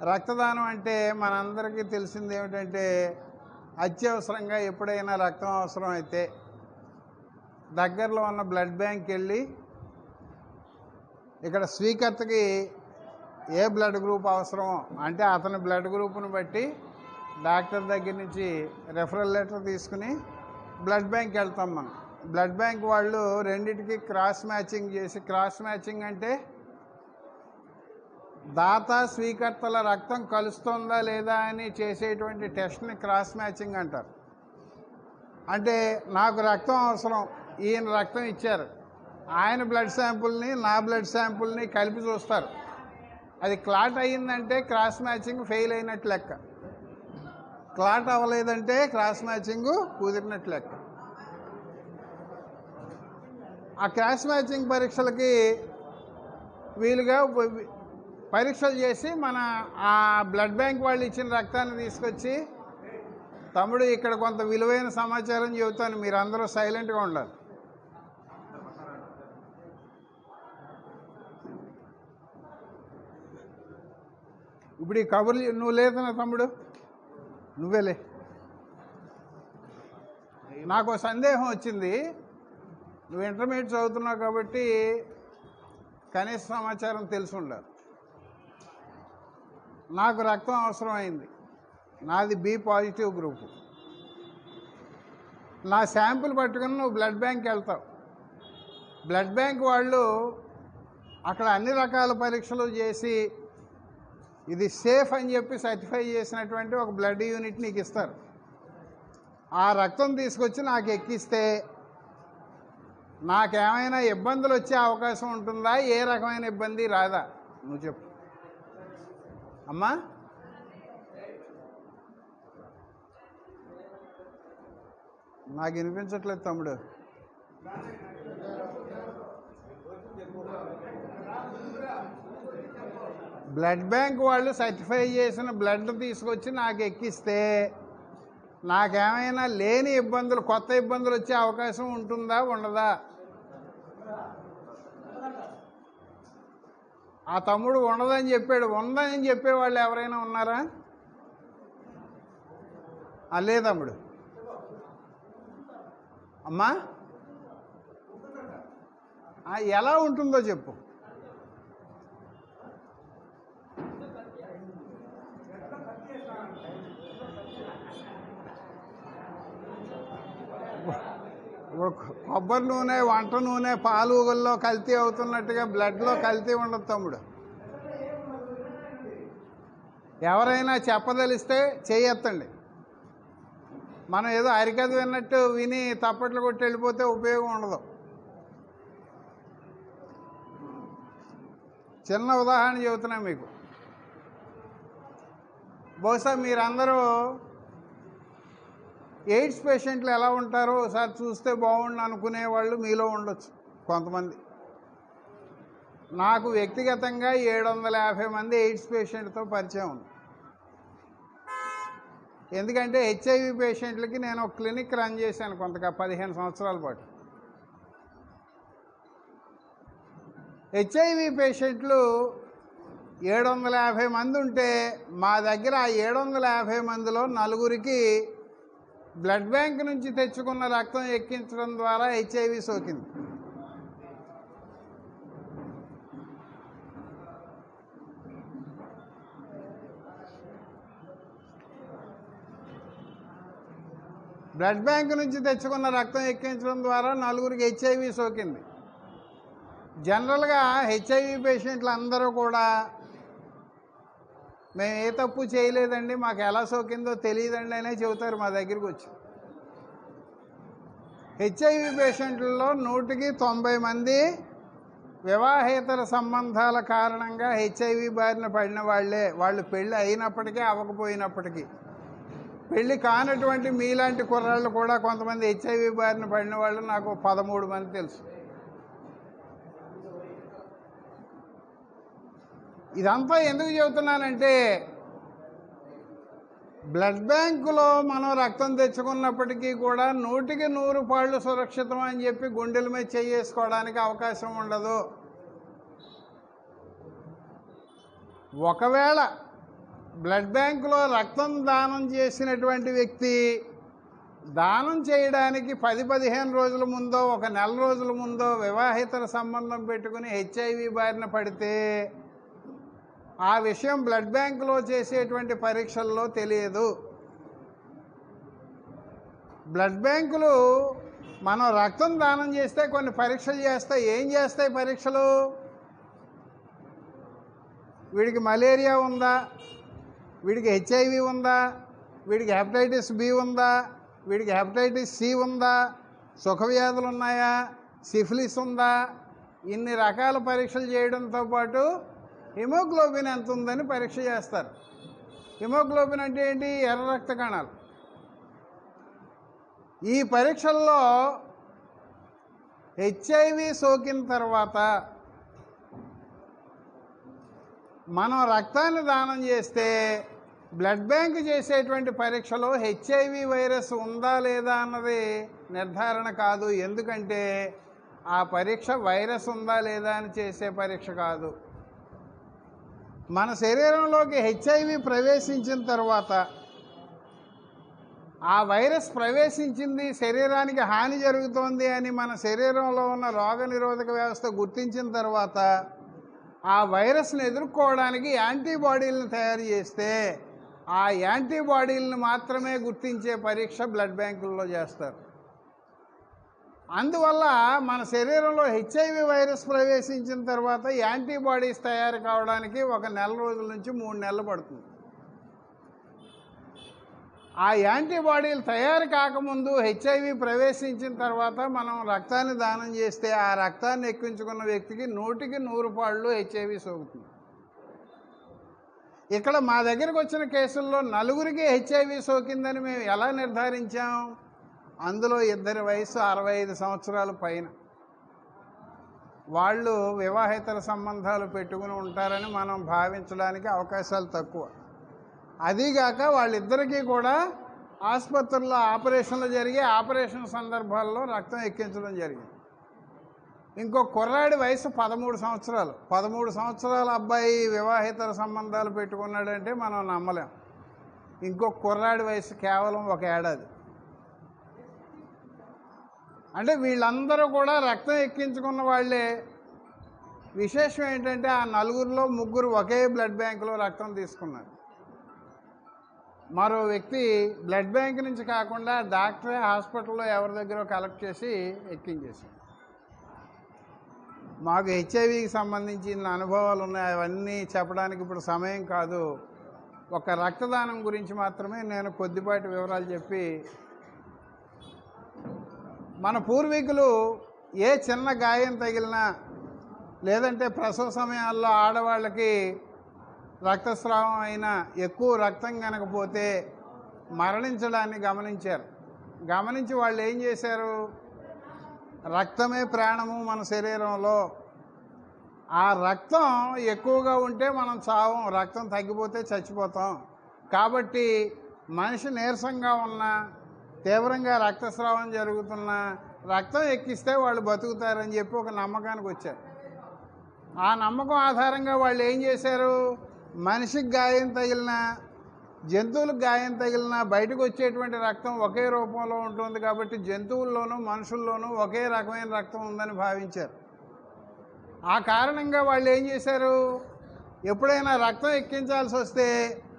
రక్తదానం అంటే మనందరికీ తెలిసింది ఏమిటంటే అత్యవసరంగా ఎప్పుడైనా రక్తం అవసరం అయితే దగ్గరలో ఉన్న బ్లడ్ బ్యాంక్ వెళ్ళి ఇక్కడ స్వీకర్తకి ఏ బ్లడ్ గ్రూప్ అవసరమో అంటే అతని బ్లడ్ గ్రూప్ను బట్టి డాక్టర్ దగ్గర నుంచి రెఫరల్ లెటర్ తీసుకుని బ్లడ్ బ్యాంక్ వెళ్తాం మనం. బ్లడ్ బ్యాంక్ వాళ్ళు రెండిటికి క్రాస్ మ్యాచింగ్ చేసి క్రాస్ మ్యాచింగ్ అంటే దాత స్వీకర్తల రక్తం కలుస్తుందా లేదా అని చేసేటువంటి టెస్ట్ని క్రాస్ మ్యాచింగ్ అంటారు. అంటే నాకు రక్తం అవసరం ఈయన రక్తం ఇచ్చారు. ఆయన బ్లడ్ శాంపుల్ని నా బ్లడ్ శాంపుల్ని కలిపి చూస్తారు. అది క్లాట్ అయ్యిందంటే క్రాస్ మ్యాచింగ్ ఫెయిల్ అయినట్టు లెక్క. క్లాట్ అవ్వలేదంటే క్రాస్ మ్యాచింగ్ కుదిరినట్టు లెక్క. ఆ క్రాస్ మ్యాచింగ్ పరీక్షలకి వీలుగా పరీక్షలు చేసి మన ఆ బ్లడ్ బ్యాంక్ వాళ్ళు ఇచ్చిన రక్తాన్ని తీసుకొచ్చి తమ్ముడు ఇక్కడ కొంత విలువైన సమాచారం చెబుతాను. మీరు అందరూ సైలెంట్గా ఉండాలి. ఇప్పుడు ఈ కబుర్లు నువ్వు లేదన్నా తమ్ముడు. నువ్వేలే. నాకు సందేహం వచ్చింది. నువ్వు ఇంటర్మీడియట్ చదువుతున్నావు కాబట్టి కనీస సమాచారం తెలిసి ఉండాలి. నాకు రక్తం అవసరమైంది. నాది బి పాజిటివ్ గ్రూపు. నా శాంపుల్ పట్టుకుని నువ్వు బ్లడ్ బ్యాంక్ వెళ్తావు. బ్లడ్ బ్యాంక్ వాళ్ళు అక్కడ అన్ని రకాల పరీక్షలు చేసి ఇది సేఫ్ అని చెప్పి సర్టిఫై చేసినటువంటి ఒక బ్లడ్ యూనిట్ నీకు ఇస్తారు. ఆ రక్తం తీసుకొచ్చి నాకు ఎక్కిస్తే నాకేమైనా ఇబ్బందులు వచ్చే అవకాశం ఉంటుందా? ఏ రకమైన ఇబ్బంది రాదా? నువ్వు చెప్పు. అమ్మా? నాకు వినిపించట్లేదు తమ్ముడు. బ్లడ్ బ్యాంక్ వాళ్ళు సర్టిఫై చేసిన బ్లడ్ తీసుకొచ్చి నాకు ఎక్కిస్తే నాకేమైనా లేని ఇబ్బందులు కొత్త ఇబ్బందులు వచ్చే అవకాశం ఉంటుందా ఉండదా? ఆ తమ్ముడు ఉండదని చెప్పాడు. ఉందని చెప్పేవాళ్ళు ఎవరైనా ఉన్నారా? అల్లే లే తమ్ముడు. అమ్మా? ఎలా ఉంటుందో చెప్పు. ఇప్పుడు కొబ్బరి నూనె వంట నూనె పాలుగుల్లో కల్తీ అవుతున్నట్టుగా బ్లడ్లో కల్తీ ఉండదు తమ్ముడు. ఎవరైనా చెప్పదలిస్తే చేయెత్తండి. మనం ఏదో అరికథ విన్నట్టు విని తప్పట్లు కొట్టి వెళ్ళిపోతే ఉపయోగం ఉండదు. చిన్న ఉదాహరణ చెబుతున్నా మీకు. బహుశా మీరందరూ ఎయిడ్స్ పేషెంట్లు ఎలా ఉంటారో ఒకసారి చూస్తే బాగుండు అనుకునే వాళ్ళు మీలో ఉండొచ్చు కొంతమంది. నాకు వ్యక్తిగతంగా ఏడు వందల యాభై మంది ఎయిడ్స్ పేషెంట్తో పరిచయం ఉంది. ఎందుకంటే హెచ్ఐవి పేషెంట్లకి నేను ఒక క్లినిక్ రన్ చేశాను కొంతగా పదిహేను సంవత్సరాల పాటు. హెచ్ఐవి పేషెంట్లు ఏడు వందల యాభై మంది ఉంటే మా దగ్గర ఆ ఏడు వందల యాభై మందిలో నలుగురికి బ్లడ్ బ్యాంక్ నుంచి తెచ్చుకున్న రక్తం ఎక్కించడం ద్వారా హెచ్ఐవి సోకింది. బ్లడ్ బ్యాంక్ నుంచి తెచ్చుకున్న రక్తం ఎక్కించడం ద్వారా నలుగురికి హెచ్ఐవి సోకింది. జనరల్గా హెచ్ఐవి పేషెంట్లు అందరూ కూడా మేము ఏ తప్పు చేయలేదండి మాకు ఎలా సోకిందో తెలియదండి అనే చెబుతారు మా దగ్గరికి వచ్చి. హెచ్ఐవి పేషెంట్లలో నూటికి తొంభై మంది వివాహేతర సంబంధాల కారణంగా హెచ్ఐవి బారిన పడిన వాళ్ళే. వాళ్ళు పెళ్ళి అయినప్పటికీ అవ్వకపోయినప్పటికీ. పెళ్ళి కానటువంటి మీలాంటి కుర్రాళ్ళు కూడా కొంతమంది హెచ్ఐవి బారిన పడిన వాళ్ళు నాకు పదమూడు మంది తెలుసు. ఇదంతా ఎందుకు చెబుతున్నానంటే బ్లడ్ బ్యాంకులో మనం రక్తం తెచ్చుకున్నప్పటికీ కూడా నూటికి నూరు పాళ్ళు సురక్షితం అని చెప్పి గుండెల మీద చేసుకోవడానికి అవకాశం ఉండదు. ఒకవేళ బ్లడ్ బ్యాంకులో రక్తం దానం చేసినటువంటి వ్యక్తి దానం చేయడానికి పది పదిహేను రోజుల ముందో ఒక నెల రోజుల ముందో వివాహితర సంబంధం పెట్టుకుని హెచ్ఐవి బారిన పడితే ఆ విషయం బ్లడ్ బ్యాంకులో చేసేటువంటి పరీక్షల్లో తెలియదు. బ్లడ్ బ్యాంకులు మనం రక్తం దానం చేస్తే కొన్ని పరీక్షలు చేస్తాయి. ఏం చేస్తాయి పరీక్షలు? వీడికి మలేరియా ఉందా? వీడికి హెచ్ఐవి ఉందా? వీడికి హెపటైటిస్ బి ఉందా? వీడికి హెపటైటిస్ సి ఉందా? సుఖవ్యాధులు ఉన్నాయా? సిఫిలిస్ ఉందా? ఇన్ని రకాల పరీక్షలు చేయడంతో పాటు హిమోగ్లోబిన్ ఎంత ఉందని పరీక్ష చేస్తారు. హిమోగ్లోబిన్ అంటే ఏంటి? ఎర్ర రక్త కణాలు. ఈ పరీక్షల్లో హెచ్ఐవి సోకిన తర్వాత మనం రక్తాన్ని దానం చేస్తే బ్లడ్ బ్యాంక్ చేసేటువంటి పరీక్షలో హెచ్ఐవి వైరస్ ఉందా లేదా అన్నది నిర్ధారణ కాదు. ఎందుకంటే ఆ పరీక్ష వైరస్ ఉందా లేదా అని చేసే పరీక్ష కాదు. మన శరీరంలోకి హెచ్ఐవి ప్రవేశించిన తర్వాత ఆ వైరస్ ప్రవేశించింది శరీరానికి హాని జరుగుతోంది అని మన శరీరంలో ఉన్న రోగనిరోధక వ్యవస్థ గుర్తించిన తర్వాత ఆ వైరస్ను ఎదుర్కోవడానికి యాంటీబాడీలను తయారు చేస్తే ఆ యాంటీబాడీలను మాత్రమే గుర్తించే పరీక్ష బ్లడ్ బ్యాంకుల్లో చేస్తారు. అందువల్ల మన శరీరంలో హెచ్ఐవి వైరస్ ప్రవేశించిన తర్వాత యాంటీబాడీస్ తయారు కావడానికి ఒక నెల రోజుల నుంచి మూడు నెలలు పడుతుంది. ఆ యాంటీబాడీలు తయారు కాకముందు హెచ్ఐవి ప్రవేశించిన తర్వాత మనం రక్తాన్ని దానం చేస్తే ఆ రక్తాన్ని ఎక్కించుకున్న వ్యక్తికి నూటికి నూరు పాళ్ళు హెచ్ఐవి సోకుతుంది. ఇక్కడ మా దగ్గరకు వచ్చిన కేసుల్లో నలుగురికి హెచ్ఐవి సోకిందని మేము ఎలా నిర్ధారించాం? అందులో ఇద్దరి వయసు అరవై ఐదు సంవత్సరాలు పైన. వాళ్ళు వివాహేతర సంబంధాలు పెట్టుకుని ఉంటారని మనం భావించడానికి అవకాశాలు తక్కువ. అదీగాక వాళ్ళిద్దరికీ కూడా ఆసుపత్రుల్లో ఆపరేషన్లు జరిగి ఆపరేషన్ సందర్భాల్లో రక్తం ఎక్కించడం జరిగింది. ఇంకో కుర్రాడి వయసు పదమూడు సంవత్సరాలు. పదమూడు సంవత్సరాల అబ్బాయి వివాహేతర సంబంధాలు పెట్టుకున్నాడంటే మనం నమ్మలేం. ఇంకో కుర్రాడి వయసు కేవలం ఒక ఏడాది. అంటే వీళ్ళందరూ కూడా రక్తం ఎక్కించుకున్న వాళ్ళే. విశేషం ఏంటంటే ఆ నలుగురిలో ముగ్గురు ఒకే బ్లడ్ బ్యాంకులో రక్తం తీసుకున్నారు. మరో వ్యక్తి బ్లడ్ బ్యాంక్ నుంచి కాకుండా డాక్టరే హాస్పిటల్లో ఎవరి దగ్గర కలెక్ట్ చేసి ఎక్కించేశారు. మాకు హెచ్ఐవికి సంబంధించిన అనుభవాలు ఉన్నాయి. అవన్నీ చెప్పడానికి ఇప్పుడు సమయం కాదు. ఒక రక్తదానం గురించి మాత్రమే నేను కొద్దిపాటి వివరాలు చెప్పి మన పూర్వీకులు ఏ చిన్న గాయం తగిలినా లేదంటే ప్రసవ సమయాల్లో ఆడవాళ్ళకి రక్తస్రావం అయినా ఎక్కువ రక్తం కనకపోతే మరణించడాన్ని గమనించారు. గమనించి వాళ్ళు ఏం చేశారు? రక్తమే ప్రాణము మన శరీరంలో. ఆ రక్తం ఎక్కువగా ఉంటే మనం చావం రక్తం తగ్గిపోతే చచ్చిపోతాం. కాబట్టి మనిషి నీరసంగా ఉన్నా తీవ్రంగా రక్తస్రావం జరుగుతున్న రక్తం ఎక్కిస్తే వాళ్ళు బతుకుతారని చెప్పి ఒక నమ్మకానికి వచ్చారు. ఆ నమ్మకం ఆధారంగా వాళ్ళు ఏం చేశారు? మనిషికి గాయం తగిలిన జంతువులకు గాయం తగిలిన బయటకు వచ్చేటువంటి రక్తం ఒకే రూపంలో ఉంటుంది కాబట్టి జంతువుల్లోనూ మనుషుల్లోనూ ఒకే రకమైన రక్తం ఉందని భావించారు. ఆ కారణంగా వాళ్ళు ఏం చేశారు? ఎప్పుడైనా రక్తం ఎక్కించాల్సి వస్తే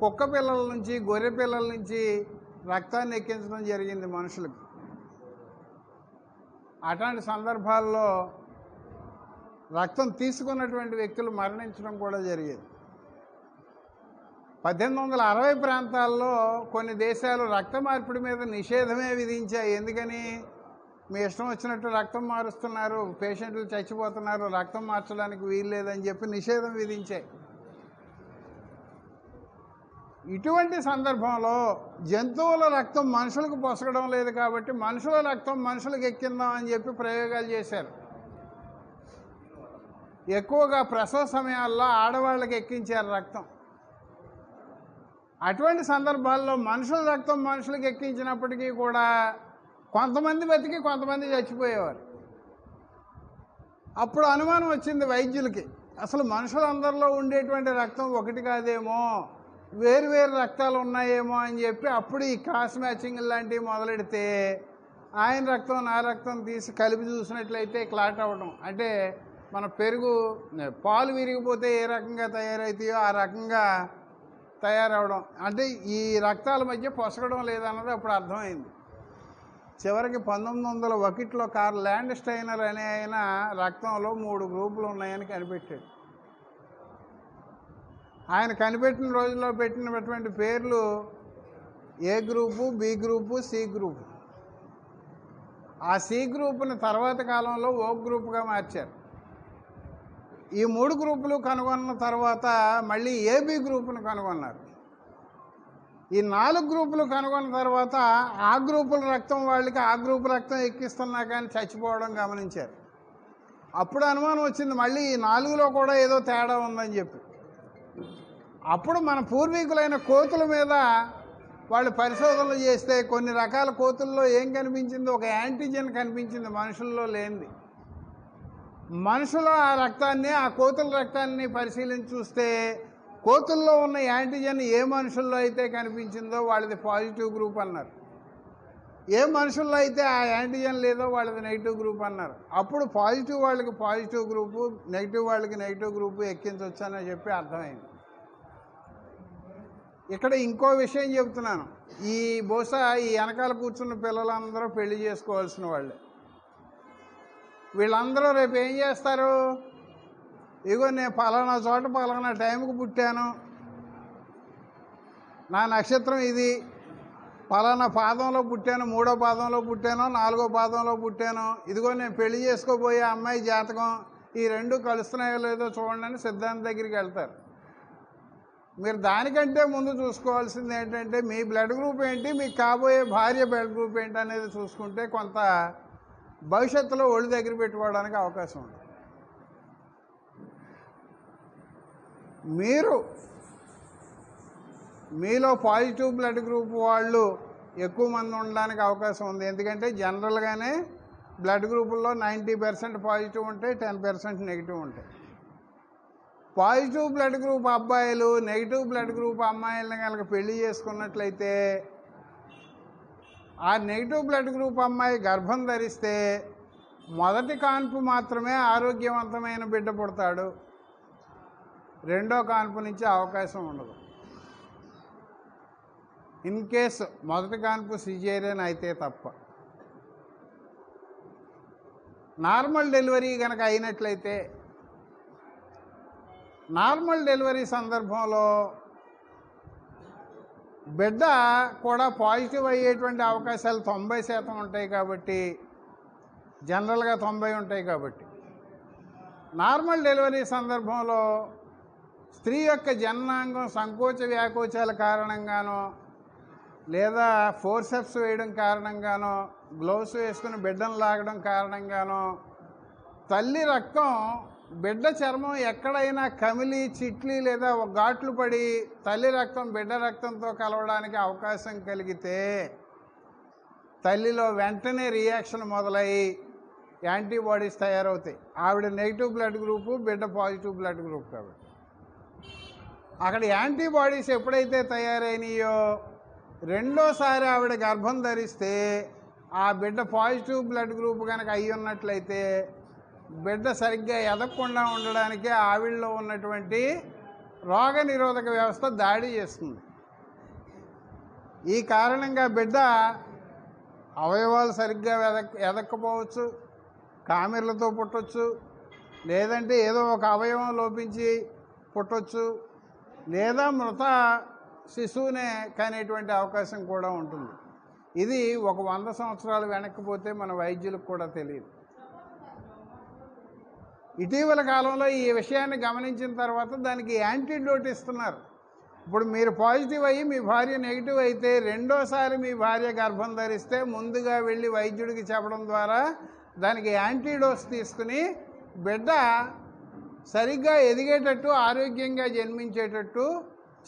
కుక్క పిల్లల నుంచి గొర్రె పిల్లల నుంచి రక్తాన్ని ఎక్కించడం జరిగింది మనుషులకు. అటువంటి సందర్భాల్లో రక్తం తీసుకున్నటువంటి వ్యక్తులు మరణించడం కూడా జరిగేది. పద్దెనిమిది వందల అరవై ప్రాంతాల్లో కొన్ని దేశాలు రక్త మార్పిడి మీద నిషేధమే విధించాయి. ఎందుకని? మీ ఇష్టం వచ్చినట్టు రక్తం మారుస్తున్నారు పేషెంట్లు చచ్చిపోతున్నారు రక్తం మార్చడానికి వీలు లేదని చెప్పి నిషేధం విధించాయి. ఇటువంటి సందర్భంలో జంతువుల రక్తం మనుషులకు పొసగడం లేదు కాబట్టి మనుషుల రక్తం మనుషులకు ఎక్కిందాం అని చెప్పి ప్రయోగాలు చేశారు. ఎక్కువగా ప్రసవ సమయాల్లో ఆడవాళ్ళకి ఎక్కించారు రక్తం. అటువంటి సందర్భాల్లో మనుషుల రక్తం మనుషులకు ఎక్కించినప్పటికీ కూడా కొంతమంది బతికి కొంతమంది చచ్చిపోయేవారు. అప్పుడు అనుమానం వచ్చింది వైద్యులకి. అసలు మనుషులందరిలో ఉండేటువంటి రక్తం ఒకటి కాదేమో వేరు వేరు రక్తాలు ఉన్నాయేమో అని చెప్పి అప్పుడు ఈ క్రాస్ మ్యాచింగ్ లాంటివి మొదలెడితే ఆయన రక్తం నా రక్తం తీసి కలిపి చూసినట్లయితే క్లాట్ అవ్వడం అంటే మన పెరుగు పాలు విరిగిపోతే ఏ రకంగా తయారవుతాయో ఆ రకంగా తయారవడం. అంటే ఈ రక్తాల మధ్య పొసగడం లేదన్నది అప్పుడు అర్థమైంది. చివరికి పంతొమ్మిది వందల ఒకటిలో కార్ ల్యాండ్ స్టైనర్ అనే ఆయన రక్తంలో మూడు గ్రూపులు ఉన్నాయని కనిపెట్టాడు. ఆయన కనిపెట్టిన రోజుల్లో పెట్టినటువంటి పేర్లు A group B group C group. ఆ సి గ్రూపుని తర్వాత కాలంలో ఓ గ్రూపుగా మార్చారు. ఈ మూడు గ్రూపులు కనుగొన్న తర్వాత మళ్ళీ ఏబి గ్రూపును కనుగొన్నారు? ఈ నాలుగు గ్రూపులు కనుగొన్న తర్వాత ఆ గ్రూపుల రక్తం వాళ్ళకి ఆ గ్రూపు రక్తం ఎక్కిస్తున్నా కానీ చచ్చిపోవడం గమనించారు. అప్పుడు అనుమానం వచ్చింది మళ్ళీ ఈ నాలుగులో కూడా ఏదో తేడా ఉందని చెప్పి. అప్పుడు మన పూర్వీకులైన కోతుల మీద వాళ్ళు పరిశోధనలు చేస్తే కొన్ని రకాల కోతుల్లో ఏం కనిపించింది ఒక యాంటీజెన్ కనిపించింది మనుషుల్లో లేనిది. మనుషుల ఆ రక్తాన్ని ఆ కోతుల రక్తాన్ని పరిశీలించి చూస్తే కోతుల్లో ఉన్న యాంటీజెన్ ఏ మనుషుల్లో అయితే కనిపించిందో వాళ్ళది పాజిటివ్ గ్రూప్ అన్నారు. ఏ మనుషుల్లో అయితే ఆ యాంటీజెన్ లేదో వాళ్ళది నెగిటివ్ గ్రూప్ అన్నారు. అప్పుడు పాజిటివ్ వాళ్ళకి పాజిటివ్ గ్రూపు నెగిటివ్ వాళ్ళకి నెగిటివ్ గ్రూపు ఎక్కించవచ్చని చెప్పి అర్థమైంది. ఇక్కడ ఇంకో విషయం చెబుతున్నాను. ఈ బహుశా ఈ వెనకాల కూర్చున్న పిల్లలందరూ పెళ్ళి చేసుకోవాల్సిన వాళ్ళే. వీళ్ళందరూ రేపు ఏం చేస్తారు? ఇగో నేను పలానా చోట పలానా టైంకి పుట్టాను. నా నక్షత్రం ఇది. పలానా పాదంలో పుట్టాను మూడో పాదంలో పుట్టాను నాలుగో పాదంలో పుట్టాను. ఇదిగో నేను పెళ్ళి చేసుకోబోయే అమ్మాయి జాతకం. ఈ రెండు కలుస్తున్నాయో లేదో చూడండి అని సిద్ధాంత దగ్గరికి వెళ్తారు. మీరు దానికంటే ముందు చూసుకోవాల్సింది ఏంటంటే మీ బ్లడ్ గ్రూప్ ఏంటి మీకు కాబోయే భార్య బ్లడ్ గ్రూప్ ఏంటి అనేది చూసుకుంటే కొంత భవిష్యత్తులో ఒళ్ళు దగ్గర పెట్టుకోవడానికి అవకాశం ఉంది. మీరు మీలో పాజిటివ్ బ్లడ్ గ్రూప్ వాళ్ళు ఎక్కువ మంది ఉండడానికి అవకాశం ఉంది. ఎందుకంటే జనరల్గానే బ్లడ్ గ్రూపుల్లో నైంటీ పర్సెంట్ పాజిటివ్ ఉంటాయి టెన్ పర్సెంట్ నెగిటివ్ ఉంటాయి. పాజిటివ్ బ్లడ్ గ్రూప్ అబ్బాయిలు నెగిటివ్ బ్లడ్ గ్రూప్ అమ్మాయిలను కనుక పెళ్ళి చేసుకున్నట్లయితే ఆ నెగిటివ్ బ్లడ్ గ్రూప్ అమ్మాయి గర్భం ధరిస్తే మొదటి కాన్పు మాత్రమే ఆరోగ్యవంతమైన బిడ్డ పుడతాడు. రెండో కాన్పు నుంచి అవకాశం ఉండదు. ఇన్ కేస్ మొదటి కాన్పు సిజేరియన్ అయితే తప్ప. నార్మల్ డెలివరీ కనుక అయినట్లయితే నార్మల్ డెలివరీ సందర్భంలో బిడ్డ కూడా పాజిటివ్ అయ్యేటువంటి అవకాశాలు తొంభై శాతం ఉంటాయి కాబట్టి జనరల్గా తొంభై ఉంటాయి కాబట్టి. నార్మల్ డెలివరీ సందర్భంలో స్త్రీ యొక్క జననాంగం సంకోచ వ్యాకోచాల కారణంగానో లేదా ఫోర్సెప్స్ వేయడం కారణంగానో గ్లౌస్ వేసుకుని బిడ్డను లాగడం కారణంగానో తల్లి రక్తం బిడ్డ చర్మం ఎక్కడైనా కమిలి చిట్లి లేదా ఘాట్లు పడి తల్లి రక్తం బిడ్డ రక్తంతో కలవడానికి అవకాశం కలిగితే తల్లిలో వెంటనే రియాక్షన్ మొదలయ్యి యాంటీబాడీస్ తయారవుతాయి. ఆవిడ నెగిటివ్ బ్లడ్ గ్రూపు బిడ్డ పాజిటివ్ బ్లడ్ గ్రూప్ కాబట్టి. అక్కడ యాంటీబాడీస్ ఎప్పుడైతే తయారైనాయో రెండోసారి ఆవిడ గర్భం ధరిస్తే ఆ బిడ్డ పాజిటివ్ బ్లడ్ గ్రూప్ కనుక అయ్యి ఉన్నట్లయితే బిడ్డ సరిగ్గా ఎదగకుండా ఉండడానికి ఆవిడలో ఉన్నటువంటి రోగ నిరోధక వ్యవస్థ దాడి చేస్తుంది. ఈ కారణంగా బిడ్డ అవయవాలు సరిగ్గా ఎదక్ ఎదక్కపోవచ్చు కామెర్లతో పుట్టొచ్చు లేదంటే ఏదో ఒక అవయవం లోపించి పుట్టొచ్చు లేదా మృత శిశువునే కానేటువంటి అవకాశం కూడా ఉంటుంది. ఇది ఒక వంద సంవత్సరాలు వెనక్కిపోతే మన వైద్యులకు కూడా తెలియదు. ఇటీవల కాలంలో ఈ విషయాన్ని గమనించిన తర్వాత దానికి యాంటీడోట్ ఇస్తున్నారు. ఇప్పుడు మీరు పాజిటివ్ అయ్యి మీ భార్య నెగిటివ్ అయితే రెండోసారి మీ భార్య గర్భం ధరిస్తే ముందుగా వెళ్ళి వైద్యుడికి చెప్పడం ద్వారా దానికి యాంటీడోస్ తీసుకుని బిడ్డ సరిగ్గా ఎదిగేటట్టు ఆరోగ్యంగా జన్మించేటట్టు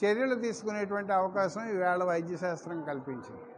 చర్యలు తీసుకునేటువంటి అవకాశం ఈవేళ వైద్యశాస్త్రం కల్పించింది.